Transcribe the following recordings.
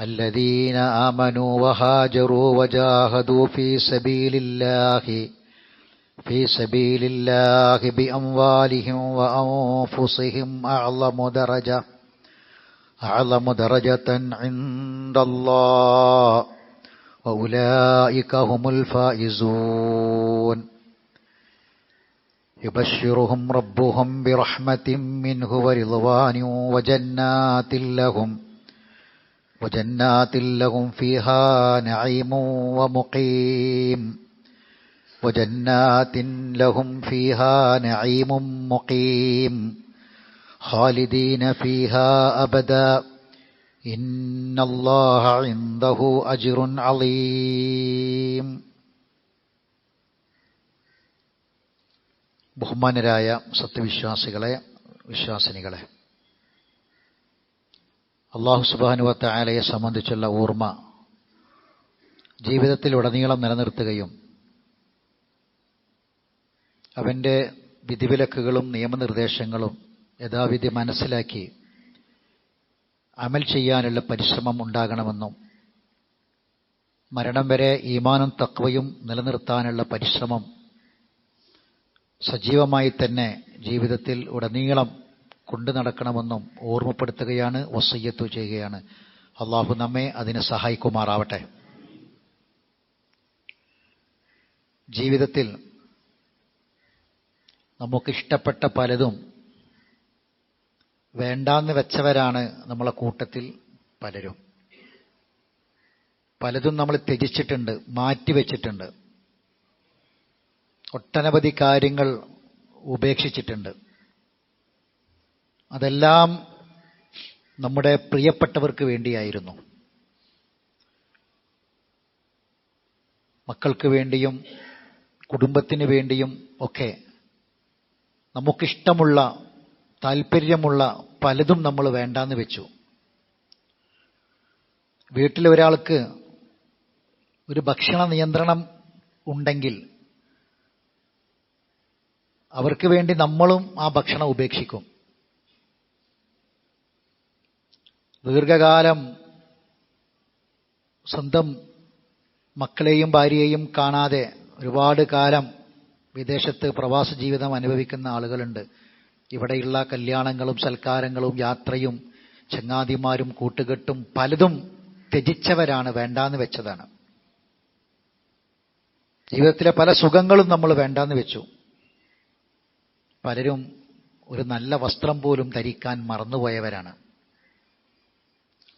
الذين آمنوا وهاجروا وجاهدوا في سبيل الله في سبيل الله بأموالهم وأنفسهم أعظم درجة أعظم درجة عند الله وأولئك هم الفائزون. يبشرهم ربهم برحمة منه ورضوان وجنات لهم. وجنات لهم فيها نعيم ومقيم وجنات لهم فيها نعيم مقيم خالدين فيها أبدا إن الله عنده أجر عظيم ബഹുമാനരായ സത്യവിശ്വാസികളെ വിശ്വാസിനികളെ അള്ളാഹു സുബാനുവത്ത ആലയെ സംബന്ധിച്ചുള്ള ഓർമ്മ ജീവിതത്തിലുടനീളം നിലനിർത്തുകയും അവന്റെ വിധിവിലക്കുകളും നിയമനിർദ്ദേശങ്ങളും യഥാവിധി മനസ്സിലാക്കി അമൽ ചെയ്യാനുള്ള പരിശ്രമം ഉണ്ടാകണമെന്നും മരണം വരെ ഈമാനും തക്വയും നിലനിർത്താനുള്ള പരിശ്രമം സജീവമായി തന്നെ ജീവിതത്തിൽ ഉടനീളം കൊണ്ടു നടക്കണമെന്നും ഓർമ്മപ്പെടുത്തുകയാണ് വസയ്യത്തു ചെയ്യുകയാണ്. അള്ളാഹു നമ്മെ അതിനെ സഹായിക്കുമാറാവട്ടെ. ജീവിതത്തിൽ നമുക്കിഷ്ടപ്പെട്ട പലതും വേണ്ടാന്ന് വെച്ചവരാണ് നമ്മളെ കൂട്ടത്തിൽ പലരും. പലതും നമ്മൾ ത്യജിച്ചിട്ടുണ്ട് മാറ്റിവെച്ചിട്ടുണ്ട് ഒട്ടനവധി കാര്യങ്ങൾ ഉപേക്ഷിച്ചിട്ടുണ്ട്. അതെല്ലാം നമ്മുടെ പ്രിയപ്പെട്ടവർക്ക് വേണ്ടിയായിരുന്നു. മക്കൾക്ക് വേണ്ടിയും കുടുംബത്തിന് വേണ്ടിയും ഒക്കെ നമുക്കിഷ്ടമുള്ള താല്പര്യമുള്ള പലതും നമ്മൾ വേണ്ടാന്ന് വെച്ചു. വീട്ടിൽ ഒരാൾക്ക് ഒരു ഭക്ഷണ നിയന്ത്രണം ഉണ്ടെങ്കിൽ അവർക്ക് വേണ്ടി നമ്മളും ആ ഭക്ഷണം ഉപേക്ഷിക്കും. ദീർഘകാലം സ്വന്തം മക്കളെയും ഭാര്യയെയും കാണാതെ ഒരുപാട് കാലം വിദേശത്ത് പ്രവാസ ജീവിതം അനുഭവിക്കുന്ന ആളുകളുണ്ട്. ഇവിടെയുള്ള കല്യാണങ്ങളും സൽക്കാരങ്ങളും യാത്രയും ചങ്ങാതിമാരും കൂട്ടുകെട്ടും പലതും ത്യജിച്ചവരാണ് വേണ്ടാന്ന് വെച്ചതാണ്. ജീവിതത്തിലെ പല സുഖങ്ങളും നമ്മൾ വേണ്ടാന്ന് വെച്ചു. പലരും ഒരു നല്ല വസ്ത്രം പോലും ധരിക്കാൻ മറന്നുപോയവരാണ്.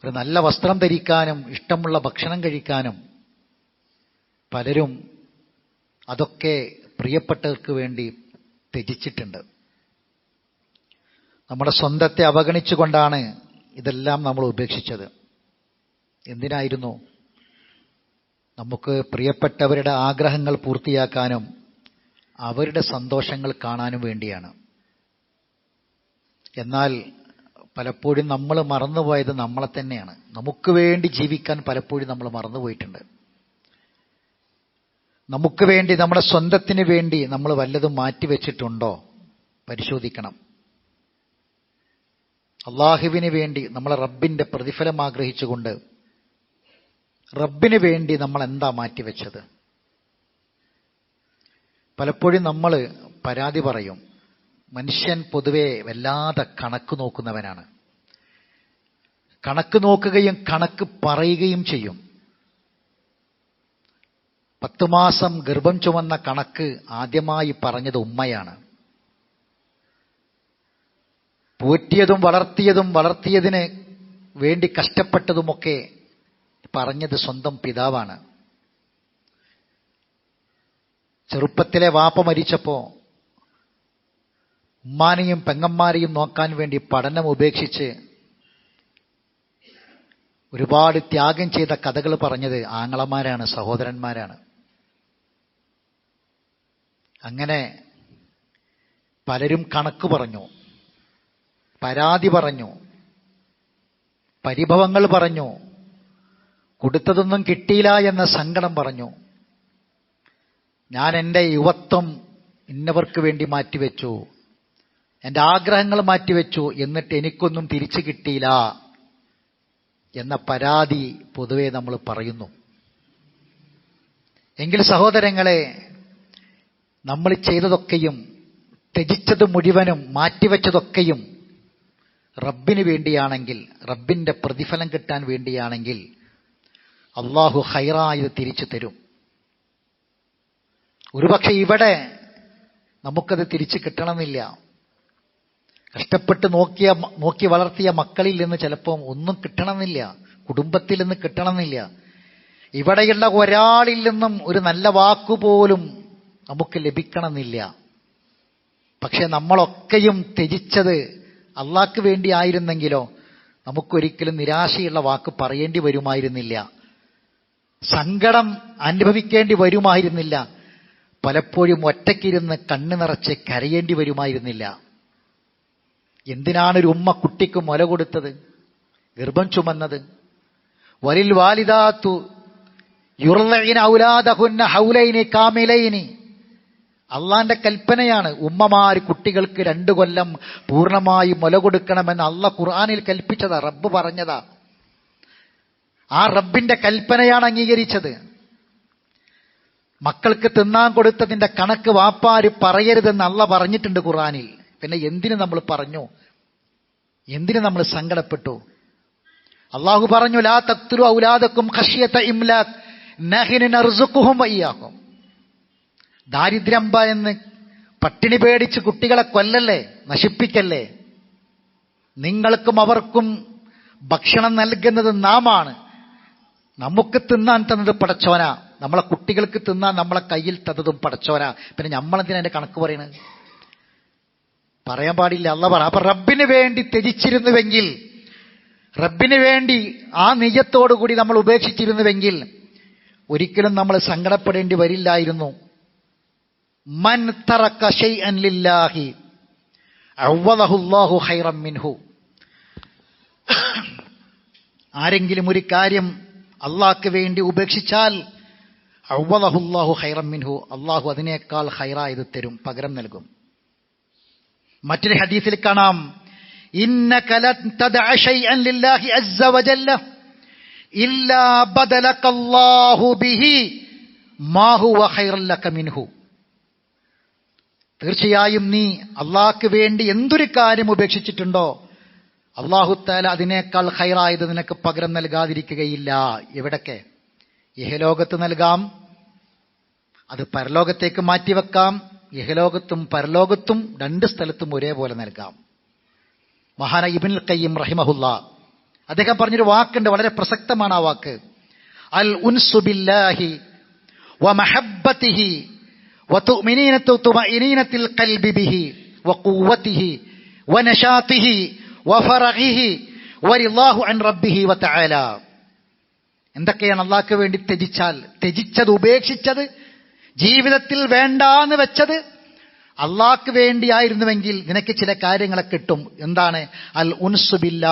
ഒരു നല്ല വസ്ത്രം ധരിക്കാനും ഇഷ്ടമുള്ള ഭക്ഷണം കഴിക്കാനും പലരും അതൊക്കെ പ്രിയപ്പെട്ടവർക്ക് വേണ്ടി ത്യജിച്ചിട്ടുണ്ട്. നമ്മുടെ സ്വന്തത്തെ അവഗണിച്ചുകൊണ്ടാണ് ഇതെല്ലാം നമ്മൾ ഉപേക്ഷിച്ചത്. എന്തിനായിരുന്നു? നമുക്ക് പ്രിയപ്പെട്ടവരുടെ ആഗ്രഹങ്ങൾ പൂർത്തിയാക്കാനും അവരുടെ സന്തോഷങ്ങൾ കാണാനും വേണ്ടിയാണ്. എന്നാൽ പലപ്പോഴും നമ്മൾ മറന്നുപോയത് നമ്മളെ തന്നെയാണ്. നമുക്ക് വേണ്ടി ജീവിക്കാൻ പലപ്പോഴും നമ്മൾ മറന്നുപോയിട്ടുണ്ട്. നമുക്ക് വേണ്ടി നമ്മുടെ സ്വന്തത്തിന് വേണ്ടി നമ്മൾ വല്ലതും മാറ്റിവെച്ചിട്ടുണ്ടോ? പരിശോധിക്കണം. അള്ളാഹുവിന് വേണ്ടി നമ്മൾ റബ്ബിന്റെ പ്രതിഫലം ആഗ്രഹിച്ചുകൊണ്ട് റബ്ബിന് വേണ്ടി നമ്മൾ എന്താ മാറ്റിവെച്ചത്? പലപ്പോഴും നമ്മൾ പരാതി പറയും. മനുഷ്യൻ പൊതുവെ വല്ലാതെ കണക്ക് നോക്കുന്നവനാണ്. കണക്ക് നോക്കുകയും കണക്ക് പറയുകയും ചെയ്യും. പത്തു മാസം ഗർഭം ചുമന്ന കണക്ക് ആദ്യമായി പറഞ്ഞത് ഉമ്മയാണ്. പോറ്റിയതും വളർത്തിയതും വളർത്തിയതിന് വേണ്ടി കഷ്ടപ്പെട്ടതുമൊക്കെ പറഞ്ഞത് സ്വന്തം പിതാവാണ്. ചെറുപ്പത്തിലെ വാപ്പ മരിച്ചപ്പോ ഉമ്മാനെയും പെങ്ങന്മാരെയും നോക്കാൻ വേണ്ടി പഠനം ഉപേക്ഷിച്ച് ഒരുപാട് ത്യാഗം ചെയ്ത കഥകൾ പറഞ്ഞത് ആങ്ങളമാരാണ് സഹോദരന്മാരാണ്. അങ്ങനെ പലരും കണക്ക് പറഞ്ഞു പരാതി പറഞ്ഞു പരിഭവങ്ങൾ പറഞ്ഞു കൊടുത്തതൊന്നും കിട്ടിയില്ല എന്ന സങ്കടം പറഞ്ഞു. ഞാൻ എന്റെ യുവത്വം ഇന്നവർക്ക് വേണ്ടി മാറ്റിവെച്ചു. എന്റെ ആഗ്രഹങ്ങൾ മാറ്റിവെച്ചു എന്നിട്ട് എനിക്കൊന്നും തിരിച്ചു കിട്ടിയില്ല എന്ന പരാതി പൊതുവെ നമ്മൾ പറയുന്നു. എങ്കിൽ സഹോദരങ്ങളെ നമ്മൾ ചെയ്തതൊക്കെയും ത്യജിച്ചത് മുഴുവനും മാറ്റിവെച്ചതൊക്കെയും റബ്ബിന് വേണ്ടിയാണെങ്കിൽ റബ്ബിന്റെ പ്രതിഫലം കിട്ടാൻ വേണ്ടിയാണെങ്കിൽ അള്ളാഹു ഹൈറായത് തിരിച്ചു തരും. ഒരുപക്ഷെ ഇവിടെ നമുക്കത് തിരിച്ചു കിട്ടണമെന്നില്ല. കഷ്ടപ്പെട്ട് നോക്കിയ നോക്കി വളർത്തിയ മക്കളിൽ നിന്ന് ചിലപ്പം ഒന്നും കിട്ടണമെന്നില്ല കുടുംബത്തിൽ നിന്ന് കിട്ടണമെന്നില്ല. ഇവിടെയുള്ള ഒരാളിൽ നിന്നും ഒരു നല്ല വാക്കുപോലും നമുക്ക് ലഭിക്കണമെന്നില്ല. പക്ഷെ നമ്മളൊക്കെയും ത്യജിച്ചത് അള്ളാക്ക് വേണ്ടി ആയിരുന്നെങ്കിലോ നമുക്കൊരിക്കലും നിരാശയുള്ള വാക്ക് പറയേണ്ടി വരുമായിരുന്നില്ല. സങ്കടം അനുഭവിക്കേണ്ടി വരുമായിരുന്നില്ല. പലപ്പോഴും ഒറ്റയ്ക്കിരുന്ന് കണ്ണു നിറച്ച് കരയേണ്ടി വരുമായിരുന്നില്ല. എന്തിനാണ് ഒരു ഉമ്മ കുട്ടിക്ക് മുല കൊടുത്തത്? ഗർഭം ചുമന്നത്. വലിൽ വാലിദാത്തു യുർലൈന ഔലാദഹുന്ന ഹൗലൈനി കാമിലൈനി. അള്ളാന്റെ കൽപ്പനയാണ് ഉമ്മമാർ കുട്ടികൾക്ക് രണ്ടു കൊല്ലം പൂർണമായി മുല കൊടുക്കണമെന്ന് അള്ള ഖുർആാനിൽ കൽപ്പിച്ചതാ റബ്ബ് പറഞ്ഞതാ. ആ റബ്ബിന്റെ കൽപ്പനയാണ് അംഗീകരിച്ചത്. മക്കൾക്ക് തിന്നാൻ കൊടുത്തതിന്റെ കണക്ക് വാപ്പാര് പറയരുതെന്ന് അള്ള പറഞ്ഞിട്ടുണ്ട് ഖുർആാനിൽ. പിന്നെ എന്തിനു നമ്മൾ പറഞ്ഞു? എന്തിനു നമ്മൾ സങ്കടപ്പെട്ടു? അള്ളാഹു പറഞ്ഞു ലാ തക്തുരു ഔലാദക്കും ഖഷ്യത ഇംലാഖ് നഹിനു നർസുഖുഹും വയ്യാക്കും ദാരിദ്ര്യം എന്ന് പട്ടിണി പേടിച്ച് കുട്ടികളെ കൊല്ലല്ലേ? നശിപ്പിക്കല്ലേ? നിങ്ങൾക്കും അവർക്കും ഭക്ഷണം നൽകുന്നത് നാമാണ്. നമുക്ക് തിന്നാൻ തന്നത് പടച്ചോന. നമ്മളെ കുട്ടികൾക്ക് തിന്നാൻ നമ്മളെ കയ്യിൽ തന്നതും പടച്ചോന. പിന്നെ നമ്മളെന്തിനാ കണക്ക് പറയണത് പറയാൻ പാടില്ല അല്ല പറ. അപ്പൊ റബ്ബിന് വേണ്ടി ത്യജിച്ചിരുന്നുവെങ്കിൽ റബ്ബിന് വേണ്ടി ആ നിജത്തോടുകൂടി നമ്മൾ ഉപേക്ഷിച്ചിരുന്നുവെങ്കിൽ ഒരിക്കലും നമ്മൾ സങ്കടപ്പെടേണ്ടി വരില്ലായിരുന്നു. മൻ തറക്ക ഷൈഅൻ ലില്ലാഹി അവദഹുല്ലാഹു ഖൈറം മിൻഹു. ആരെങ്കിലും ഒരു കാര്യം അള്ളാഹ്ക്ക് വേണ്ടി ഉപേക്ഷിച്ചാൽ അവദഹുല്ലാഹു ഹൈറമ്മിൻഹു മിൻഹു. അള്ളാഹു അതിനേക്കാൾ ഹൈറായത് തരും പകരം നൽകും. മറ്റൊരു ഹദീസിൽ കാണാം. ഇന്ന കല ലില്ലാഹി അസ്സ ഇല്ലാ ബിഹി. മാഹു മിൻഹു. തീർച്ചയായും നീ അള്ളാഹ്ക്ക് വേണ്ടി എന്തൊരു കാര്യം ഉപേക്ഷിച്ചിട്ടുണ്ടോ അള്ളാഹുത്താല അതിനേക്കാൾ ഹൈറായത് നിനക്ക് പകരം നൽകാതിരിക്കുകയില്ല. എവിടൊക്കെ? ഇഹലോകത്ത് നൽകാം. അത് പരലോകത്തേക്ക് മാറ്റിവെക്കാം. യഹലോകത്തും പരലോകത്തും രണ്ട് സ്ഥലത്തും ഒരേപോലെ നൽകാം. മഹാന ഇബിൻ കയ്യം റഹിമഹുല്ല അദ്ദേഹം പറഞ്ഞൊരു വാക്കുണ്ട് വളരെ പ്രസക്തമാണ് ആ വാക്ക്. അൽ ഉൻസുബില്ലാഹി വ മഹബത്തിഹി കൽബിബിഹി വക്കൂവത്തിഹി വനഷാത്തിഹി വഫറഹിഹി വരില്ലാഹു അൻ റബ്ബിഹി വ എന്തൊക്കെയാണ് അള്ളാഹ്ക്ക് വേണ്ടി ത്യജിച്ചാൽ? ത്യജിച്ചത് ഉപേക്ഷിച്ചത് ജീവിതത്തിൽ വേണ്ടാന്ന് വെച്ചത് അള്ളാഹ്ക്ക് വേണ്ടിയായിരുന്നുവെങ്കിൽ നിനക്ക് ചില കാര്യങ്ങളെ കിട്ടും. എന്താണ്? അൽ ഉൻസുബില്ല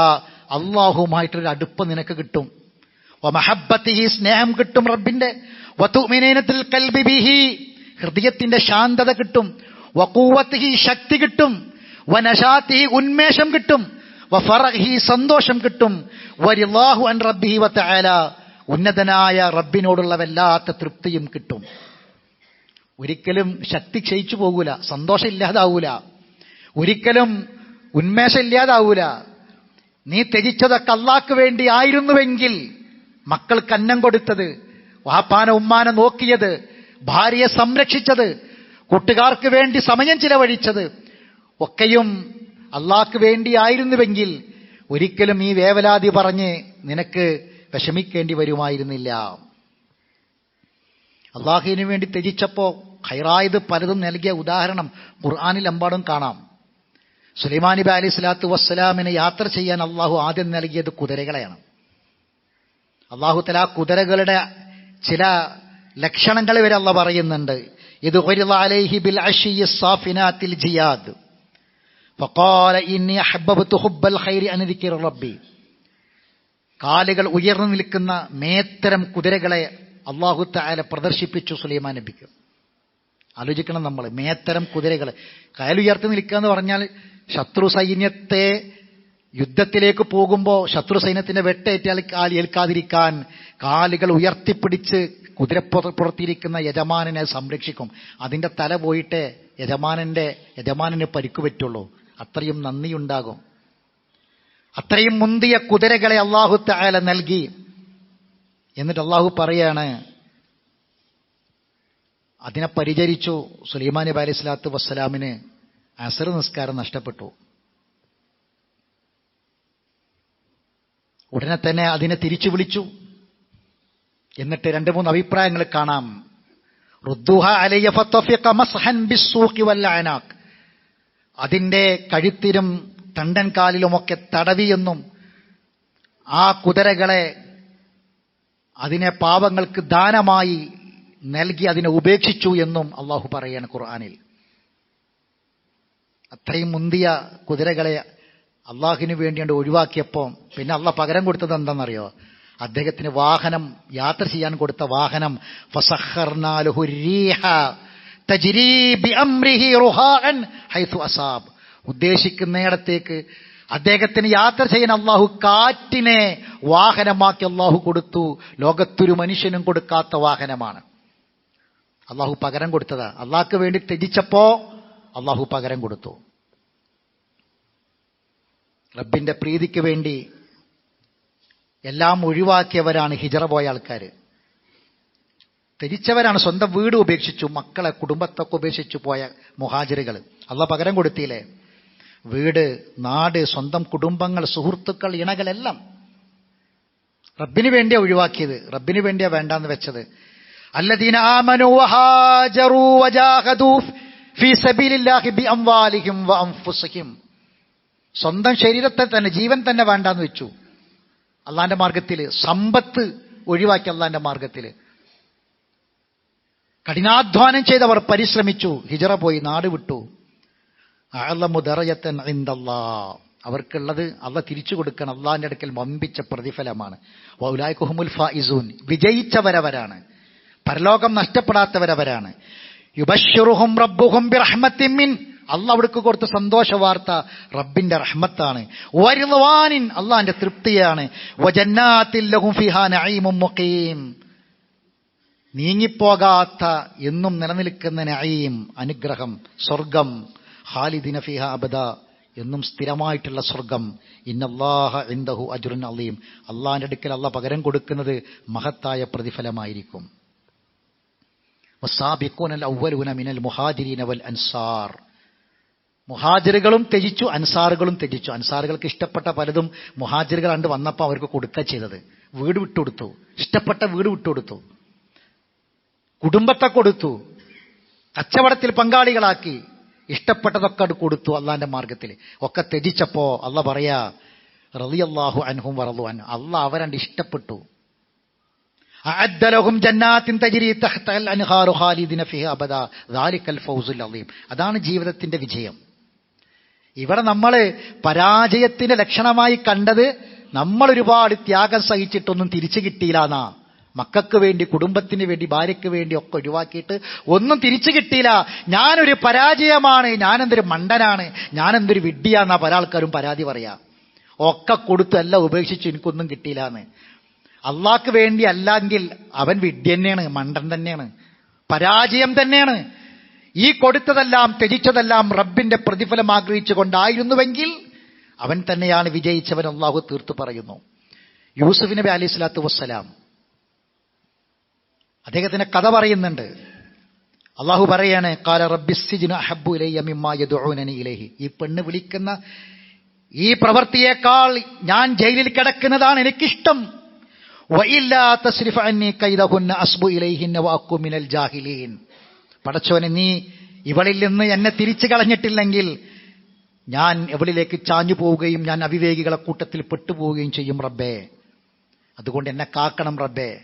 അള്ളാഹുമായിട്ടൊരു അടുപ്പ് നിനക്ക് കിട്ടും. മഹബത്തിഹി സ്നേഹം കിട്ടും റബ്ബിന്റെ. വത്തുമിനേനത്തിൽ കൽബി ബിഹി ഹൃദയത്തിന്റെ ശാന്തത കിട്ടും. വക്കൂവത്തിഹി ശക്തി കിട്ടും. വനശാത്തിഹി ഉന്മേഷം കിട്ടും. വഫറഹി സന്തോഷം കിട്ടും. വരില്ലാഹു അൻ റബ്ബിഹി വത്തആല ഉന്നതനായ റബ്ബിനോടുള്ള വല്ലാത്ത തൃപ്തിയും കിട്ടും. ഒരിക്കലും ശക്തി ക്ഷയിച്ചു പോകൂല സന്തോഷം ഇല്ലാതാവൂല ഒരിക്കലും ഉന്മേഷം ഇല്ലാതാവൂല നീ ത്യജിച്ചതൊക്കെ അള്ളാക്ക് വേണ്ടി ആയിരുന്നുവെങ്കിൽ മക്കൾക്ക് അന്നം കൊടുത്തത് വാപ്പാന ഉമ്മാനെ നോക്കിയത് ഭാര്യയെ സംരക്ഷിച്ചത് കൂട്ടുകാർക്ക് വേണ്ടി സമയം ചിലവഴിച്ചത് ഒക്കെയും അള്ളാക്ക് വേണ്ടിയായിരുന്നുവെങ്കിൽ ഒരിക്കലും ഈ വേവലാതി പറഞ്ഞ് നിനക്ക് വിഷമിക്കേണ്ടി വരുമായിരുന്നില്ല. അള്ളാഹുവിന് വേണ്ടി ത്യജിച്ചപ്പോൾ ഖൈറായത് പലതും നൽകിയ ഉദാഹരണം ഖുർആാനിലെമ്പാടും കാണാം. സുലൈമാൻ നബി അലി സ്വലാത്തു വസ്സലാമിനെ യാത്ര ചെയ്യാൻ അള്ളാഹു ആദ്യം നൽകിയത് കുതിരകളെയാണ്. അള്ളാഹു തല കുതിരകളുടെ ചില ലക്ഷണങ്ങൾ വരെ അള്ള പറയുന്നുണ്ട്. ഇത് അലൈഹി ബിൽ ജിയാദ്. ഇന്നി റബ്ബി. കാലുകൾ ഉയർന്നു നിൽക്കുന്ന മേത്തരം കുതിരകളെ അള്ളാഹു താല പ്രദർശിപ്പിച്ചു സുലൈമാൻ നബിക്ക്. ആലോചിക്കണം നമ്മൾ മേത്തരം കുതിരകൾ കയലുയർത്തി നിൽക്കുക എന്ന് പറഞ്ഞാൽ ശത്രു സൈന്യത്തെ യുദ്ധത്തിലേക്ക് പോകുമ്പോൾ ശത്രു സൈന്യത്തിന്റെ വെട്ടേറ്റാൽ കാൽ ഏൽക്കാതിരിക്കാൻ കാലുകൾ ഉയർത്തിപ്പിടിച്ച് കുതിരപ്പുറത്തിരിക്കുന്ന യജമാനനെ സംരക്ഷിക്കും. അതിന്റെ തല പോയിട്ട് യജമാനന്റെ യജമാനന് പരിക്കു പറ്റുള്ളൂ. അത്രയും നന്ദിയുണ്ടാകും. അത്രയും മുന്തിയ കുതിരകളെ അള്ളാഹുത്ത നൽകി. എന്നിട്ട് അള്ളാഹു പറയാണ് അതിനെ പരിചരിച്ചു സുലൈമാൻ നബി അലൈഹി സ്വലാത്തു വസ്സലാമിന് അസർ നിസ്കാരം നഷ്ടപ്പെട്ടു. ഉടനെ തന്നെ അതിനെ തിരിച്ചു വിളിച്ചു. എന്നിട്ട് രണ്ട് മൂന്ന് അഭിപ്രായങ്ങൾ കാണാം. ഫത്തഫിഖ മസ്ഹൻ ബിസ്സൂഖി അതിന്റെ കഴുത്തിലും തണ്ടൻകാലിലുമൊക്കെ തടവിയെന്നും ആ കുതിരകളെ അതിനെ പാപങ്ങൾക്ക് ദാനമായി നൽകി അതിനെ ഉപേക്ഷിച്ചു എന്നും അള്ളാഹു പറയാണ് ഖുർആാനിൽ. അത്രയും മുന്തിയ കുതിരകളെ അള്ളാഹുവിന് വേണ്ടിയാണ് ഒഴിവാക്കിയപ്പോൾ പിന്നെ അള്ളാഹ് പകരം കൊടുത്തത് എന്താണെന്നറിയോ? അദ്ദേഹത്തിന് വാഹനം യാത്ര ചെയ്യാൻ കൊടുത്ത വാഹനം ഉദ്ദേശിക്കുന്നിടത്തേക്ക് അദ്ദേഹത്തിന് യാത്ര ചെയ്യാൻ അള്ളാഹു കാറ്റിനെ വാഹനമാക്കി അള്ളാഹു കൊടുത്തു. ലോകത്തൊരു മനുഷ്യനും കൊടുക്കാത്ത വാഹനമാണ്. അള്ളാഹു പകരം കൊടുത്തതാ. അള്ളാഹ്ക്ക് വേണ്ടി ത്യജിച്ചപ്പോ അള്ളാഹു പകരം കൊടുത്തു. റബ്ബിന്റെ പ്രീതിക്ക് വേണ്ടി എല്ലാം ഒഴിവാക്കിയവരാണ് ഹിജറ പോയ ആൾക്കാർ തിരിച്ചവരാണ് സ്വന്തം വീട് ഉപേക്ഷിച്ചു മക്കളെ കുടുംബത്തൊക്കെ ഉപേക്ഷിച്ചു പോയ മുഹാജിറുകൾ അള്ള പകരം കൊടുത്തില്ലേ? വീട് നാട് സ്വന്തം കുടുംബങ്ങൾ സുഹൃത്തുക്കൾ ഇണകളെല്ലാം റബ്ബിന് വേണ്ടിയാ ഒഴിവാക്കിയത്. റബ്ബിന് വേണ്ടിയാ വേണ്ടെന്ന് വെച്ചത്. അല്ലദീന ഫീ സ്വന്തം ശരീരത്തെ തന്നെ ജീവൻ തന്നെ വേണ്ടാന്ന് വെച്ചു. അള്ളാന്റെ മാർഗത്തിൽ സമ്പത്ത് ഒഴിവാക്കി അള്ളാന്റെ മാർഗത്തിൽ കഠിനാധ്വാനം ചെയ്തവർ പരിശ്രമിച്ചു ഹിജറ പോയി നാട് വിട്ടു. അവർക്കുള്ളത് അള്ള തിരിച്ചു കൊടുക്കണം അള്ളാന്റെ അടുക്കൽ വമ്പിച്ച പ്രതിഫലമാണ്. വൗലായ്ക്കുഹുമുൽ ഫായിസൂൻ വിജയിച്ചവരവരാണ്. പരലോകം നഷ്ടപ്പെടാത്തവരവരാണ്. യുബഷുറുഹും റബ്ബുഹും ബിറഹ്മത്തിൻ അള്ള അവിടേക്ക് കൊടുത്ത സന്തോഷ വാർത്ത റബ്ബിന്റെ റഹ്മത്താണ്. വരുവാനിൻ അള്ളാന്റെ തൃപ്തിയാണ്. നീങ്ങിപ്പോകാത്ത എന്നും നിലനിൽക്കുന്ന നഈം അനുഗ്രഹം സ്വർഗം ഖാലിദിന ഫിഹ അബദ എന്നും സ്ഥിരമായിട്ടുള്ള സ്വർഗം. ഇന്നല്ലാഹ ഇന്ദഹു അജുറുൻ അലീം. അള്ളാഹിന്റെ അടുക്കൽ അള്ള പകരം കൊടുക്കുന്നത് മഹത്തായ പ്രതിഫലമായിരിക്കും. മിനൽ മുഹാജിരീൻ വൽ അൻസാർ. മുഹാജിറുകളും ത്യജിച്ചു അൻസാറുകളും ത്യജിച്ചു. അൻസാറുകൾക്ക് ഇഷ്ടപ്പെട്ട പലതും മുഹാജിറുകൾ കണ്ട് വന്നപ്പോൾ അവർക്ക് കൊടുക്കുക ചെയ്തത്. വീട് വിട്ടുകൊടുത്തു. ഇഷ്ടപ്പെട്ട വീട് വിട്ടുകൊടുത്തു. കുടുംബത്തെ കൊടുത്തു. കച്ചവടത്തിൽ പങ്കാളികളാക്കി. ഇഷ്ടപ്പെട്ടതൊക്കെ അത് കൊടുത്തു അള്ളാന്റെ മാർഗത്തിൽ ഒക്കെ ത്യജിച്ചപ്പോ അല്ല പറയാ റളിയല്ലാഹു അൻഹും വറലു അൻ അല്ല അവരണ്ട് ഇഷ്ടപ്പെട്ടു. അതാണ് ജീവിതത്തിന്റെ വിജയം. ഇവിടെ നമ്മൾ പരാജയത്തിന്റെ ലക്ഷണമായി കണ്ടത് നമ്മൾ ഒരുപാട് ത്യാഗം സഹിച്ചിട്ടൊന്നും തിരിച്ചു കിട്ടിയില്ല മക്കൾക്ക് വേണ്ടി കുടുംബത്തിന് വേണ്ടി ഭാര്യയ്ക്ക് വേണ്ടി ഒക്കെ ഒഴിവാക്കിയിട്ട് ഒന്നും തിരിച്ചു കിട്ടിയില്ല. ഞാനൊരു പരാജയമാണ്. ഞാനെന്തൊരു മണ്ടനാണ്. ഞാനെന്തൊരു വിഡ്ഢിയാന്നാ പല ആൾക്കാരും പരാതി പറയാ. ഒക്കെ കൊടുത്ത് എല്ലാം ഉപേക്ഷിച്ച് എനിക്കൊന്നും കിട്ടിയില്ല എന്ന് അള്ളാഹ്ക്ക് വേണ്ടി അല്ലെങ്കിൽ അവൻ വിഡ്ഢി തന്നെയാണ് മണ്ടൻ തന്നെയാണ് പരാജയം തന്നെയാണ്. ഈ കൊടുത്തതെല്ലാം ത്യജിച്ചതെല്ലാം റബ്ബിന്റെ പ്രതിഫലം ആഗ്രഹിച്ചുകൊണ്ടായിരുന്നുവെങ്കിൽ അവൻ തന്നെയാണ് വിജയിച്ചവൻ അള്ളാഹു തീർത്തു പറയുന്നു. യൂസുഫ് നബി അലൈഹി സ്വലാത്തു വസ്സലാം അദ്ദേഹത്തിന്റെ കഥ പറയുന്നുണ്ട്. അള്ളാഹു പറയാണ് കാല റബ്ബിസിജിന് അഹബു ഇലൈ മിമ്മാ യദുഊനനി ഇലൈഹി. ഈ പെണ്ണ് വിളിക്കുന്ന ഈ പ്രവൃത്തിയേക്കാൾ ഞാൻ ജയിലിൽ കിടക്കുന്നതാണ് എനിക്കിഷ്ടം. പടച്ചോനെ നീ ഇവളിൽ നിന്ന് എന്നെ തിരിച്ചു കളഞ്ഞിട്ടില്ലെങ്കിൽ ഞാൻ എവളിലേക്ക് ചാഞ്ഞു പോവുകയും ഞാൻ അവിവേകികളെ കൂട്ടത്തിൽ പെട്ടുപോവുകയും ചെയ്യും റബ്ബേ. അതുകൊണ്ട് എന്നെ കാക്കണം റബ്ബേ.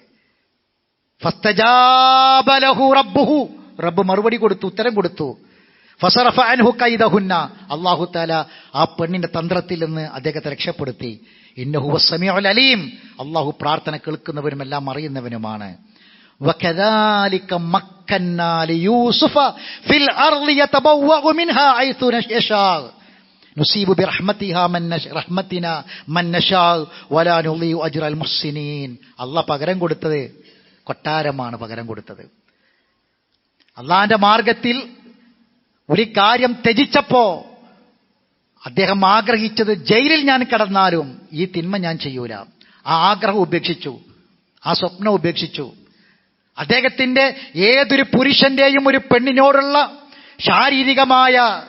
റബ്ബുഹു റബ്ബ് മറുപടി കൊടുത്തു ഉത്തരം കൊടുത്തു ഫസറഫ അൻഹു കൈദഹുന്ന അള്ളാഹു താല ആ പെണ്ണിന്റെ തന്ത്രത്തിൽ നിന്ന് അദ്ദേഹത്തെ രക്ഷപ്പെടുത്തി ഇന്നഹു സമീഉൽ അലീം അള്ളാഹു പ്രാർത്ഥന കേൾക്കുന്നവനും എല്ലാം അറിയുന്നവനുമാണ് وكذلك مكنا ليوسف في الأرض يتبوأ منها حيث يشاء نصيب برحمتها من نش... رحمتنا من نشاء ولا نضيع أجر المحسنين അള്ളാഹ് പകരം കൊടുത്തത് കൊട്ടാരമാണ് പകരം കൊടുത്തത്. അള്ളാന്റെ മാർഗത്തിൽ ഒരു കാര്യം ത്യജിച്ചപ്പോ അദ്ദേഹം ആഗ്രഹിച്ചത് ജയിലിൽ ഞാൻ കിടന്നാലും ഈ തിന്മ ഞാൻ ചെയ്യൂല. ആ ആഗ്രഹം ഉപേക്ഷിച്ചു. ആ സ്വപ്നം ഉപേക്ഷിച്ചു. അദ്ദേഹത്തിന്റെ ഏതൊരു പുരുഷന്റെയും ഒരു പെണ്ണിനോടുള്ള ശാരീരികമായ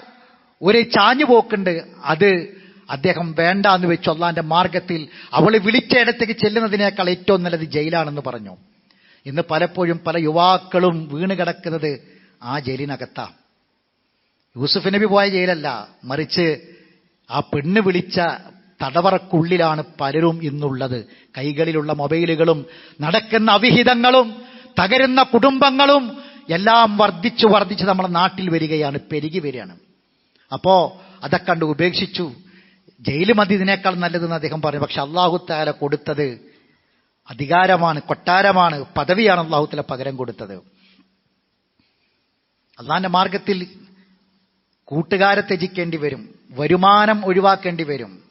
ഒരു ചാഞ്ഞുപോക്കുണ്ട്. അത് അദ്ദേഹം വേണ്ട എന്ന് വെച്ചു മാർഗത്തിൽ അവൾ വിളിച്ചയിടത്തേക്ക് ചെല്ലുന്നതിനേക്കാൾ ഏറ്റവും നല്ലത് ജയിലാണെന്ന് പറഞ്ഞു. ഇന്ന് പലപ്പോഴും പല യുവാക്കളും വീണ് കിടക്കുന്നത് ആ ജയിലിനകത്താണ് യൂസുഫ് നബി പോയ ജയിലല്ല മറിച്ച് ആ പെണ്ണ് വിളിച്ച തടവറക്കുള്ളിലാണ് പലരും ഇന്നുള്ളത്. കൈകളിലുള്ള മൊബൈലുകളും നടക്കുന്ന അവിഹിതങ്ങളും തകരുന്ന കുടുംബങ്ങളും എല്ലാം വർദ്ധിച്ചു വർദ്ധിച്ച് നമ്മുടെ നാട്ടിൽ വരികയാണ് പെരുകി വരികയാണ്. അപ്പോ അതൊക്കെ കണ്ട് ഉപേക്ഷിച്ചു. ജയിൽ മതി ഇതിനേക്കാൾ നല്ലതെന്ന് അദ്ദേഹം പറഞ്ഞു. പക്ഷെ അള്ളാഹുത്താല കൊടുത്തത് അധികാരമാണ് കൊട്ടാരമാണ് പദവിയാണ് അള്ളാഹുത്തല പകരം കൊടുത്തത്. അള്ളാന്റെ മാർഗത്തിൽ കൂട്ടുകാരെ ത്യജിക്കേണ്ടി വരും വരുമാനം ഒഴിവാക്കേണ്ടി വരും.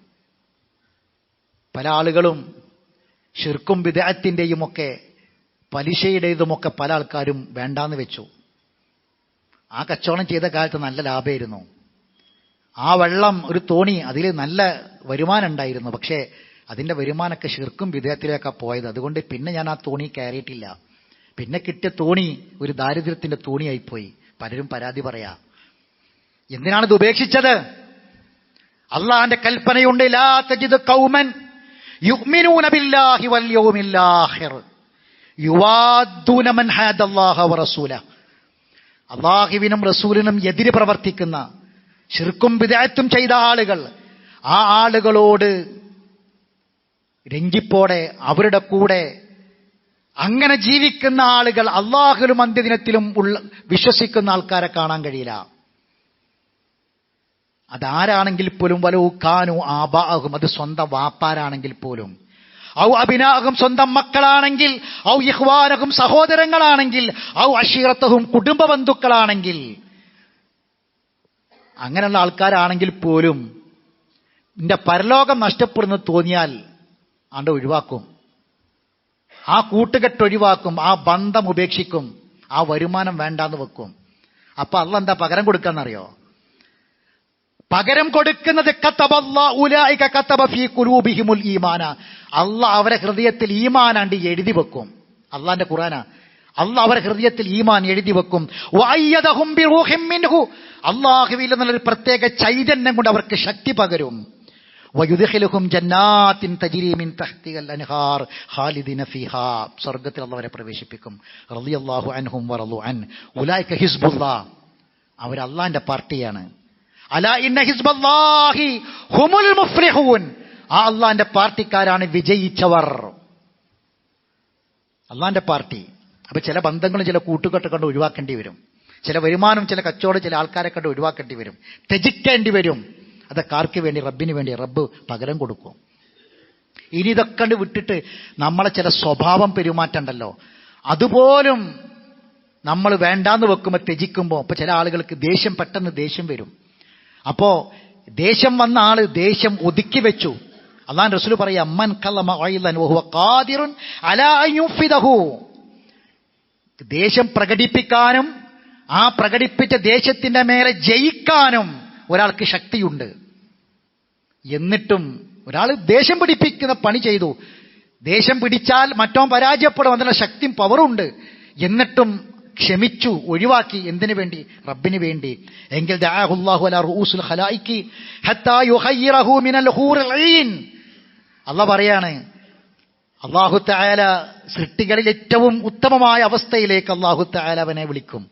പല ആളുകളും ഷിർക്കും വിദേഹത്തിന്റെയും ഒക്കെ പലിശയുടേതുമൊക്കെ പല ആൾക്കാരും വേണ്ടാന്ന് വെച്ചു. ആ കച്ചവടം ചെയ്ത കാലത്ത് നല്ല ലാഭമായിരുന്നു. ആ വെള്ളം ഒരു തോണി അതിൽ നല്ല വരുമാനം ഉണ്ടായിരുന്നു. പക്ഷേ അതിന്റെ വരുമാനമൊക്കെ ശിർക്കും വിദേഹത്തിലേക്കാ പോയത്. അതുകൊണ്ട് പിന്നെ ഞാൻ ആ തോണി കയറിയിട്ടില്ല. പിന്നെ കിട്ടിയ തോണി ഒരു ദാരിദ്ര്യത്തിന്റെ തോണിയായിപ്പോയി. പലരും പരാതി പറയാ. എന്തിനാണ് ഉപേക്ഷിച്ചത്? അള്ളാന്റെ കൽപ്പനയുണ്ട് ലാ ബില്ലാഹി വൽ യൗമിൽ മൻ അള്ളാഹുവിനും റസൂലിനും എതിര് പ്രവർത്തിക്കുന്ന ശിർക്കും വിദായത്തും ചെയ്ത ആളുകൾ ആ ആളുകളോട് രഞ്ജിപ്പോടെ അവരുടെ കൂടെ. അങ്ങനെ ജീവിക്കുന്ന ആളുകൾ അള്ളാഹുലും അന്ത്യദിനത്തിലും ഉള്ള വിശ്വസിക്കുന്ന ആൾക്കാരെ കാണാൻ കഴിയില്ല. അതാരാണെങ്കിൽ പോലും വലു കാനു ആബാഹും അത് സ്വന്തം വാപ്പാരാണെങ്കിൽ പോലും. ഔ അഭിനാഹും സ്വന്തം മക്കളാണെങ്കിൽ ഔ ഇഹ്വാനഹും സഹോദരങ്ങളാണെങ്കിൽ ഔ അഷീറത്തഹും കുടുംബ ബന്ധുക്കളാണെങ്കിൽ അങ്ങനെയുള്ള ആൾക്കാരാണെങ്കിൽ പോലും നിന്റെ പരലോകം നഷ്ടപ്പെടുന്നു തോന്നിയാൽ ആണ്ട് ഒഴിവാക്കും. ആ കൂട്ടുകെട്ട് ഒഴിവാക്കും ആ ബന്ധം ഉപേക്ഷിക്കും ആ വരുമാനം വേണ്ടാന്ന് വെക്കും. അപ്പൊ അള്ള എന്താ പകരം കൊടുക്കാന്നറിയോ? പകരം കൊടുക്കുന്നത് ഈമാന. അല്ല അവരെ ഹൃദയത്തിൽ ഈമാനാണ്ട് എഴുതി വെക്കും. അള്ളാന്റെ ഖുറാന അല്ല അവരെ ഹൃദയത്തിൽ ഈമാൻ എഴുതി വെക്കും. അള്ളാഹുവിൽ നിന്നുള്ളൊരു പ്രത്യേക ചൈതന്യം കൊണ്ട് അവർക്ക് ശക്തി പകരും. ജന്നാത്തിൻ സ്വർഗത്തിൽ അള്ളവരെ പ്രവേശിപ്പിക്കും. റളിയല്ലാഹു അൻഹും അൻ. അവർ അള്ളാന്റെ പാർട്ടിയാണ്. ഇന്ന ഹിസ്ബല്ലാഹി ഹുമുൽ മുഫ്ലിഹൂൻ. ആ അള്ളാന്റെ പാർട്ടിക്കാരാണ് വിജയിച്ചവർ. അള്ളാന്റെ പാർട്ടി. അപ്പൊ ചില ബന്ധങ്ങളും ചില കൂട്ടുകെട്ട് കണ്ട് ഒഴിവാക്കേണ്ടി വരും. ചില വരുമാനം ചില കച്ചവടം ചില ആൾക്കാരെ കണ്ട് ഒഴിവാക്കേണ്ടി വരും. ത്യജിക്കേണ്ടി വരും. അതൊക്കെ ആർക്ക് വേണ്ടി? റബ്ബിന് വേണ്ടി. റബ്ബ് പകരം കൊടുക്കും. ഇനി ഇതൊക്കെ വിട്ടിട്ട് നമ്മളെ ചില സ്വഭാവം പെരുമാറ്റണ്ടല്ലോ. അതുപോലും നമ്മൾ വേണ്ടാന്ന് വെക്കുമ്പോൾ ത്യജിക്കുമ്പോൾ അപ്പൊ ചില ആളുകൾക്ക് ദേഷ്യം പെട്ടെന്ന് ദേഷ്യം വരും. അപ്പോ ദേഷ്യം വന്ന ആൾ ദേഷ്യം ഒതുക്കി വെച്ചു. അള്ളാൻ റസൂൽ പറയാ ദേഷ്യം പ്രകടിപ്പിക്കാനും ആ പ്രകടിപ്പിച്ച ദേഷ്യത്തിന്റെ മേലെ ജയിക്കാനും ഒരാൾക്ക് ശക്തിയുണ്ട്. എന്നിട്ടും ഒരാൾ ദേഷ്യം പിടിപ്പിക്കുന്ന പണി ചെയ്തു. ദേഷ്യം പിടിച്ചാൽ മറ്റോ പരാജയപ്പെടും അതിനുള്ള ശക്തിയും പവറുണ്ട് എന്നിട്ടും ക്ഷമിച്ചു ഒഴിവാക്കി എന്തിനു വേണ്ടി? റബ്ബിന് വേണ്ടി. എങ്കിൽ അള്ള പറയാണ് അള്ളാഹു തആല സൃഷ്ടികളിൽ ഏറ്റവും ഉത്തമമായ അവസ്ഥയിലേക്ക് അള്ളാഹു തആല അവനെ വിളിക്കും.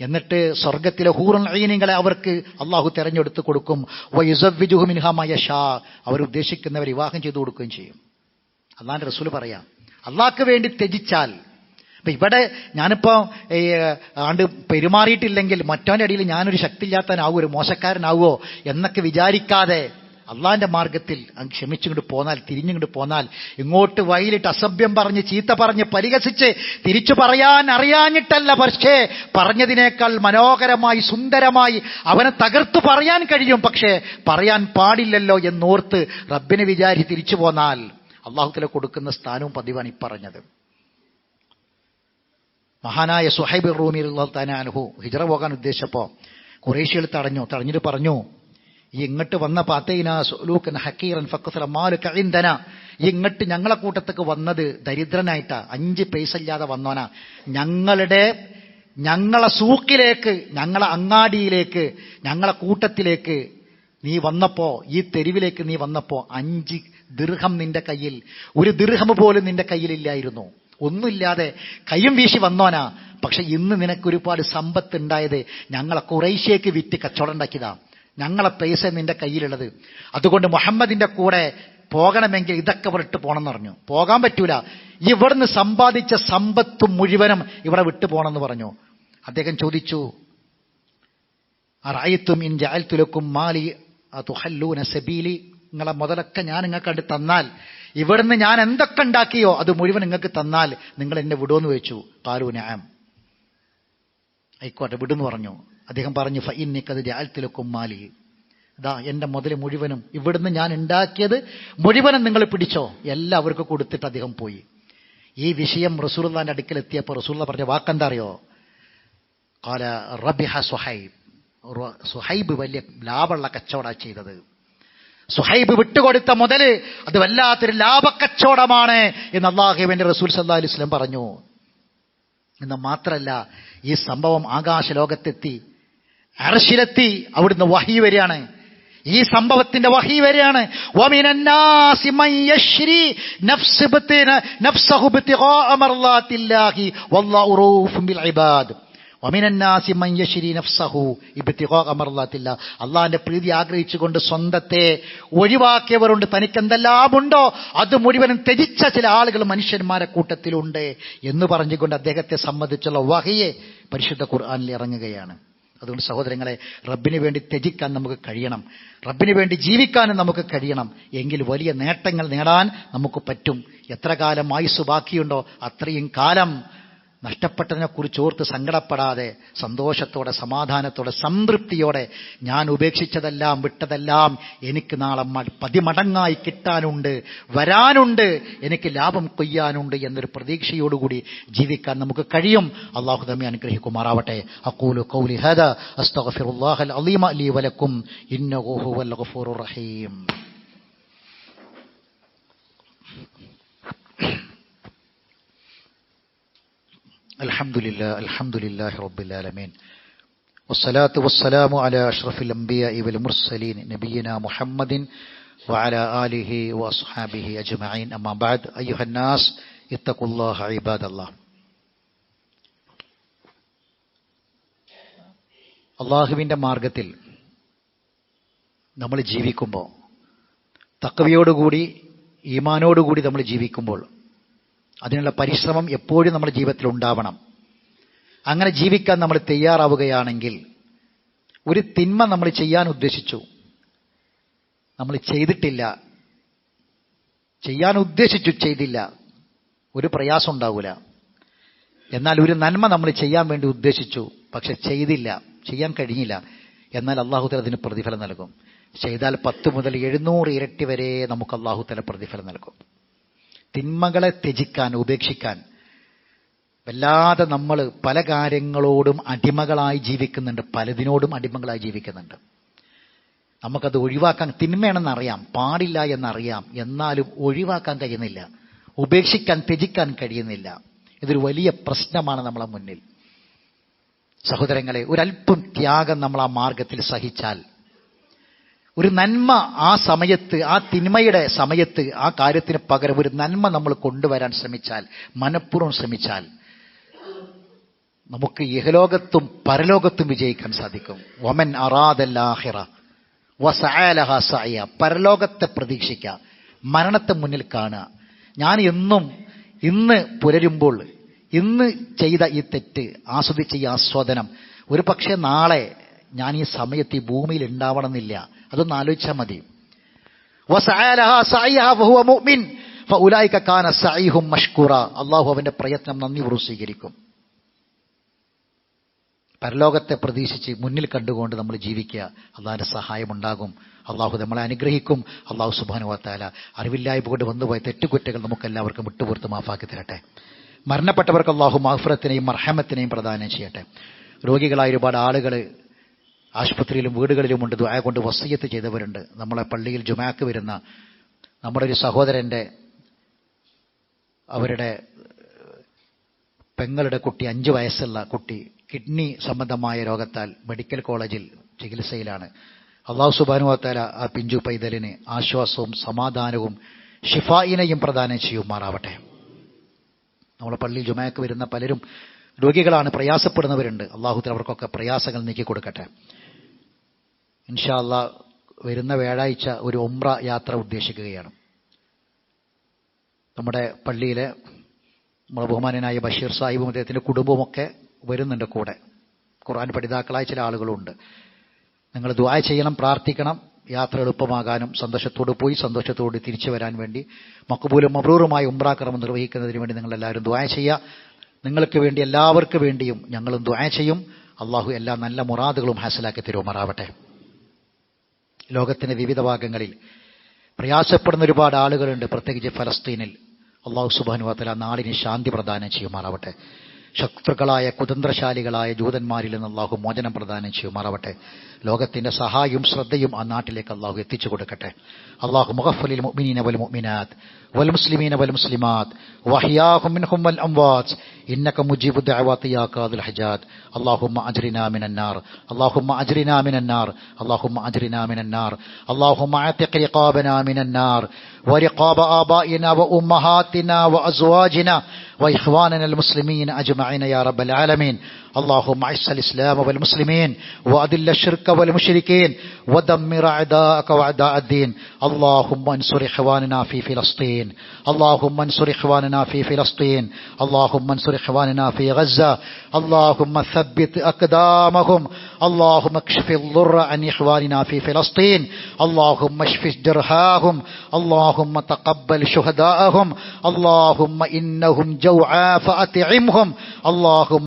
എന്നിട്ട് സ്വർഗത്തിലെ ഹൂറൻ ഐനിങ്ങളെ അവർക്ക് അള്ളാഹു തെരഞ്ഞെടുത്ത് കൊടുക്കും. വയുസവ്വിജുഹു മിൻഹാ മയഷാ അവർ ഉദ്ദേശിക്കുന്നവർ വിവാഹം ചെയ്തു കൊടുക്കുകയും ചെയ്യും. അള്ളാന്റെ റസൂൽ പറയാം. അള്ളാഹ്ക്ക് വേണ്ടി ത്യജിച്ചാൽ അപ്പൊ ഇവിടെ ഞാനിപ്പോ ആണ്ട് പെരുമാറിയിട്ടില്ലെങ്കിൽ മറ്റവന്റെ അടിയിൽ ഞാനൊരു ശക്തി ഇല്ലാത്തനാവോ ഒരു മോശക്കാരനാവോ എന്നൊക്കെ വിചാരിക്കാതെ അള്ളാന്റെ മാർഗത്തിൽ അങ്ങ് ക്ഷമിച്ചിങ്ങോട്ട് പോന്നാൽ തിരിഞ്ഞിങ്ങോട്ട് പോന്നാൽ ഇങ്ങോട്ട് വയലിട്ട് അസഭ്യം പറഞ്ഞ് ചീത്ത പറഞ്ഞ് പരിഹസിച്ച് തിരിച്ചു പറയാൻ അറിയാഞ്ഞിട്ടല്ല പക്ഷേ പറഞ്ഞതിനേക്കാൾ മനോഹരമായി സുന്ദരമായി അവനെ തകർത്തു പറയാൻ കഴിയും. പക്ഷേ പറയാൻ പാടില്ലല്ലോ എന്നോർത്ത് റബ്ബിനെ വിചാരിച്ച് തിരിച്ചു പോന്നാൽ അള്ളാഹുത്തിലെ കൊടുക്കുന്ന സ്ഥാനവും പതിവാണ് ഈ പറഞ്ഞത്. മഹാനായ സുഹൈബ് റൂമി അനുഹു ഹിജറ പോകാൻ ഉദ്ദേശിച്ചപ്പോൾ കുറേശ്യകൾ തടഞ്ഞു. തടഞ്ഞിട്ട് പറഞ്ഞു ഇങ്ങോട്ട് വന്ന പാത്തൈന സുലൂക്കൻ ഹക്കീറൻ ഫക്കുസല മാലു കഴിന്തന ഈ ഇങ്ങോട്ട് ഞങ്ങളെ കൂട്ടത്തേക്ക് വന്നത് ദരിദ്രനായിട്ടാ. അഞ്ച് പൈസ ഇല്ലാതെ വന്നോനാ ഞങ്ങളുടെ ഞങ്ങളെ സൂക്കിലേക്ക് ഞങ്ങളെ അങ്ങാടിയിലേക്ക് ഞങ്ങളെ കൂട്ടത്തിലേക്ക് നീ വന്നപ്പോ ഈ തെരുവിലേക്ക് നീ വന്നപ്പോ അഞ്ച് ദീർഘം നിന്റെ കയ്യിൽ ഒരു ദീർഘം പോലും നിന്റെ കയ്യിലില്ലായിരുന്നു. ഒന്നുമില്ലാതെ കയ്യും വീശി വന്നോനാ പക്ഷെ ഇന്ന് നിനക്കൊരുപാട് സമ്പത്ത് ഉണ്ടായത് ഞങ്ങളെ കുറേശ്ശേക്ക് വിറ്റ് കച്ചവടം ഉണ്ടാക്കിയതാ. ഞങ്ങളെ പൈസ നിന്റെ കയ്യിലുള്ളത്. അതുകൊണ്ട് മുഹമ്മദിന്റെ കൂടെ പോകണമെങ്കിൽ ഇതൊക്കെ വിട്ട് പോകണമെന്ന് പറഞ്ഞു. പോകാൻ പറ്റൂല. ഇവിടുന്ന് സമ്പാദിച്ച സമ്പത്തും മുഴുവനും ഇവിടെ വിട്ടു പോകണമെന്ന് പറഞ്ഞു. അദ്ദേഹം ചോദിച്ചു റായിത്തും ഇൻ ജാൽത്തുലക്കും മാലി തുഹല്ലൂന സബീലി? നിങ്ങളെ മുതലൊക്കെ ഞാൻ നിങ്ങൾക്ക് കണ്ട് തന്നാൽ ഇവിടുന്ന് ഞാൻ എന്തൊക്കെ ഉണ്ടാക്കിയോ അത് മുഴുവൻ നിങ്ങൾക്ക് തന്നാൽ നിങ്ങൾ എന്നെ വിടുമെന്ന് വെച്ചു കാലു ഞാൻ ആയിക്കോട്ടെ വിടുന്നു പറഞ്ഞു. അദ്ദേഹം പറഞ്ഞു ഫൈനിക്കത് ജാൽത്തിലക്കും മാലി. ഇതാ എന്റെ മുതൽ മുഴുവനും ഇവിടുന്ന് ഞാൻ ഉണ്ടാക്കിയത് മുഴുവനും നിങ്ങൾ പിടിച്ചോ? എല്ലാവർക്കും കൊടുത്തിട്ട് അദ്ദേഹം പോയി. ഈ വിഷയം റസൂലുള്ളാന്റെ അടുക്കൽ എത്തിയപ്പോൾ റസൂർദ പറഞ്ഞ വാക്കെന്താ അറിയോ? കാല റബിഹ സുഹൈബ്. സുഹൈബ് വലിയ ലാഭമുള്ള കച്ചവടമാണ് ചെയ്തത്. സുഹൈബ് വിട്ടുകൊടുത്ത മുതൽ അത് വല്ലാത്തൊരു ലാഭക്കച്ചവടമാണ് എന്ന് അള്ളാഹുവിന്റെ റസൂൽ സല്ലാ അലൈഹി വസല്ലം പറഞ്ഞു. എന്ന് മാത്രമല്ല ഈ സംഭവം ആകാശ ലോകത്തെത്തി അറശിലെത്തി അവിടുന്ന് വഹി വരികയാണ്. ഈ സംഭവത്തിന്റെ വഹി വരെയാണ് അള്ളാന്റെ പ്രീതി ആഗ്രഹിച്ചുകൊണ്ട് സ്വന്തത്തെ ഒഴിവാക്കിയവരുണ്ട്. തനിക്ക് എന്തെല്ലാമുണ്ടോ അത് മുഴുവനും ത്യജിച്ച ചില ആളുകൾ മനുഷ്യന്മാരെ കൂട്ടത്തിലുണ്ട് എന്ന് പറഞ്ഞുകൊണ്ട് അദ്ദേഹത്തെ സംബന്ധിച്ചുള്ള വഹയെ പരിശുദ്ധ ഖുർആാനിൽ ഇറങ്ങുകയാണ്. അതുകൊണ്ട് സഹോദരങ്ങളെ റബ്ബിന് വേണ്ടി ത്യജിക്കാൻ നമുക്ക് കഴിയണം. റബ്ബിന് വേണ്ടി ജീവിക്കാനും നമുക്ക് കഴിയണം. എങ്കിൽ വലിയ നേട്ടങ്ങൾ നേടാൻ നമുക്ക് പറ്റും. എത്ര കാലം ആയുസ് ബാക്കിയുണ്ടോ അത്രയും കാലം നഷ്ടപ്പെട്ടതിനെ കുറിച്ച് ഓർത്ത് സങ്കടപ്പെടാതെ സന്തോഷത്തോടെ സമാധാനത്തോടെ സംതൃപ്തിയോടെ ഞാൻ ഉപേക്ഷിച്ചതെല്ലാം വിട്ടതെല്ലാം എനിക്ക് നാളെ പതിമടങ്ങായി കിട്ടാനുണ്ട് വരാനുണ്ട് എനിക്ക് ലാഭം കൊയ്യാനുണ്ട് എന്നൊരു പ്രതീക്ഷയോടുകൂടി ജീവിക്കാൻ നമുക്ക് കഴിയും. അള്ളാഹു തമ്മി അനുഗ്രഹിക്കുമാറാവട്ടെ. അക്കൂലു കൗലി ഹദ അസ്തഗ്ഫിറുല്ലാഹൽ അലീമ അലി വലക്കും ഇന്നഹു വൽ റഹീം. الحمد لله الحمد لله رب العالمين والصلاة والسلام على أشرف الأنبياء والمرسلين نبينا محمد وعلى آله وأصحابه أجمعين أما بعد أيها الناس اتقوا الله عباد الله അള്ളാഹുവിൻ്റെ മാർഗത്തിൽ നമ്മൾ ജീവിക്കുമ്പോൾ തക്കവയോടുകൂടി ഈമാനോടുകൂടി നമ്മൾ ജീവിക്കുമ്പോൾ അതിനുള്ള പരിശ്രമം എപ്പോഴും നമ്മുടെ ജീവിതത്തിൽ ഉണ്ടാവണം. അങ്ങനെ ജീവിക്കാൻ നമ്മൾ തയ്യാറാവുകയാണെങ്കിൽ ഒരു തിന്മ നമ്മൾ ചെയ്യാൻ ഉദ്ദേശിച്ചു. നമ്മൾ ചെയ്തിട്ടില്ല. ചെയ്യാൻ ഉദ്ദേശിച്ചു ചെയ്തില്ല. ഒരു പ്രയാസം ഉണ്ടാവില്ല എന്നാൽ ഒരു നന്മ നമ്മൾ ചെയ്യാൻ വേണ്ടി ഉദ്ദേശിച്ചു. പക്ഷെ ചെയ്തില്ല. ചെയ്യാൻ കഴിഞ്ഞില്ല. എന്നാൽ അള്ളാഹുത്തല അതിന് പ്രതിഫലം നൽകും. ചെയ്താൽ പത്ത് മുതൽ എഴുന്നൂറ് ഇരട്ടി വരെ നമുക്ക് അള്ളാഹുത്തല പ്രതിഫലം നൽകും. തിന്മകളെ ത്യജിക്കാൻ ഉപേക്ഷിക്കാൻ. വല്ലാതെ നമ്മൾ പല കാര്യങ്ങളോടും അടിമകളായി ജീവിക്കുന്നുണ്ട് പലതിനോടും അടിമകളായി ജീവിക്കുന്നുണ്ട്. നമുക്കത് ഒഴിവാക്കാൻ തിന്മയാണെന്നറിയാം പാടില്ല എന്നറിയാം. എന്നാലും ഒഴിവാക്കാൻ കഴിയുന്നില്ല ഉപേക്ഷിക്കാൻ ത്യജിക്കാൻ കഴിയുന്നില്ല. ഇതൊരു വലിയ പ്രശ്നമാണ് നമ്മളെ മുന്നിൽ. സഹോദരങ്ങളെ ഒരല്പം ത്യാഗം നമ്മൾ ആ മാർഗത്തിൽ സഹിച്ചാൽ ഒരു നന്മ ആ സമയത്ത് ആ തിന്മയുടെ സമയത്ത് ആ കാര്യത്തിന് പകരം ഒരു നന്മ നമ്മൾ കൊണ്ടുവരാൻ ശ്രമിച്ചാൽ മനഃപൂർവം ശ്രമിച്ചാൽ നമുക്ക് ഇഹലോകത്തും പരലോകത്തും വിജയിക്കാൻ സാധിക്കും. വമൻ അറാദല്ലാഹിറ വസാലഹ സായ പരലോകത്തെ പ്രതീക്ഷിക്കുക മരണത്തെ മുന്നിൽ കാണുക. ഞാൻ എന്നും ഇന്ന് പുലരുമ്പോൾ ഇന്ന് ചെയ്ത ഈ തെറ്റ് ആസ്വദിച്ച ഈ ആസ്വാദനം ഒരു പക്ഷേ നാളെ ഞാൻ ഈ സമയത്ത് ഈ ഭൂമിയിൽ ഉണ്ടാവണമെന്നില്ല അതൊന്ന് ആലോചിച്ചാൽ മതി. അള്ളാഹു അവന്റെ പ്രയത്നം നന്ദിപൂർവം സ്വീകരിക്കും പരലോകത്തെ പ്രതീക്ഷിച്ച് മുന്നിൽ കണ്ടുകൊണ്ട് നമ്മൾ ജീവിക്കുക. അള്ളാഹിന്റെ സഹായം ഉണ്ടാകും. അള്ളാഹു നമ്മളെ അനുഗ്രഹിക്കും. അള്ളാഹു സുബാനുവത്താല അറിവില്ലായ്മ കൊണ്ട് വന്നുപോയ തെറ്റുകുറ്റകൾ നമുക്ക് എല്ലാവർക്കും വിട്ടുപുറത്ത് മാഫാക്കി തരട്ടെ. മരണപ്പെട്ടവർക്ക് അള്ളാഹു മാഫ്രത്തിനെയും മർഹമത്തിനെയും പ്രദാനം ചെയ്യട്ടെ. രോഗികളായ ഒരുപാട് ആളുകൾ ആശുപത്രിയിലും വീടുകളിലുമുണ്ട് ദ്വായ കൊണ്ട് വസീയത്ത് ചെയ്തവരുണ്ട്. നമ്മളെ പള്ളിയിൽ ജുമാക്ക് വരുന്ന നമ്മുടെ ഒരു സഹോദരന്റെ അവരുടെ പെങ്ങളുടെ കുട്ടി അഞ്ച് വയസ്സുള്ള കുട്ടി കിഡ്നി സംബന്ധമായ രോഗത്താൽ മെഡിക്കൽ കോളേജിൽ ചികിത്സയിലാണ്. അള്ളാഹു സുബാനുവാത്താല ആ പിഞ്ചു പൈതലിന് ആശ്വാസവും സമാധാനവും ഷിഫായിനെയും പ്രദാനം ചെയ്യുമാറാവട്ടെ. നമ്മളെ പള്ളിയിൽ ജുമാക്ക് വരുന്ന പലരും രോഗികളാണ് പ്രയാസപ്പെടുന്നവരുണ്ട്. അള്ളാഹുത്തിൽ അവർക്കൊക്കെ പ്രയാസങ്ങൾ നീക്കി കൊടുക്കട്ടെ ഇൻഷാ അള്ളാ വരുന്ന വ്യാഴാഴ്ച ഒരു ഒമ്ര യാത്ര ഉദ്ദേശിക്കുകയാണ്. നമ്മുടെ പള്ളിയിലെ നമ്മുടെ ബഹുമാനനായ ബഷീർ സാഹിബും അദ്ദേഹത്തിന്റെ കുടുംബമൊക്കെ വരുന്നുണ്ട് കൂടെ. ഖുർആൻ പഠിതാക്കളായ ചില ആളുകളുണ്ട്. നിങ്ങൾ ദ്വായ ചെയ്യണം പ്രാർത്ഥിക്കണം യാത്ര എളുപ്പമാകാനും സന്തോഷത്തോട് പോയി സന്തോഷത്തോട് തിരിച്ചു വരാൻ വേണ്ടി മക്കുബൂലും മബ്രൂറുമായി ഉംറാക്രമം നിർവഹിക്കുന്നതിന് വേണ്ടി നിങ്ങൾ എല്ലാവരും ദ്വായ ചെയ്യുക. നിങ്ങൾക്ക് വേണ്ടി എല്ലാവർക്കും വേണ്ടിയും ഞങ്ങളും ദ്വായ ചെയ്യും. അള്ളാഹു എല്ലാ നല്ല മുറാദുകളും ഹാസിലാക്കി തരുമാറാവട്ടെ. ലോകത്തിന്റെ വിവിധ ഭാഗങ്ങളിൽ പ്രയാസപ്പെടുന്ന ഒരുപാട് ആളുകളുണ്ട് പ്രത്യേകിച്ച് ഫലസ്തീനിൽ. അള്ളാഹു സുബാനുവാത്തല നാടിന് ശാന്തി പ്രദാനം ചെയ്യുമാറാവട്ടെ. ശത്രുക്കളായ കുതന്ത്രശാലികളായ ജൂതന്മാരിൽ നിന്ന് അള്ളാഹു മോചനം പ്രദാനം ചെയ്യുമാറാവട്ടെ. ലോകത്തിന്റെ സഹായവും ശ്രദ്ധയും ആ നാട്ടിലേക്ക് അള്ളാഹു എത്തിച്ചു കൊടുക്കട്ടെ അള്ളാഹു മുഖഫലിൽ മുഅ്മിനീന വൽ മുഅ്മിനാത്ത് വൽ മുസ്ലിമീന വൽ മുസ്ലിമാത്ത് വഹിയാഹും മിൻഹും വൽ അംവാത്ത് إنك مجيب الدعوات يا قاضي الحجات اللهم أجرنا من النار اللهم أجرنا من النار اللهم أجرنا من النار اللهم اعتق رقابنا من النار ورقاب آبائنا وأمهاتنا وأزواجنا وإخواننا المسلمين أجمعين يا رب العالمين اللهم اعز الإسلام والمسلمين وأذل الشرك والمشركين ودمر أعداءك وأعداء الدين. اللهم انصر إخواننا في فلسطين. اللهم انصر إخواننا في فلسطين. اللهم انصر إخواننا في غزة. اللهم ثبت أقدامهم. اللهم اكشف الضر عن إخواننا في فلسطين. اللهم اشف جرحاهم. اللهم تقبل شهداءهم. اللهم إنهم جوعى فأطعمهم اللهم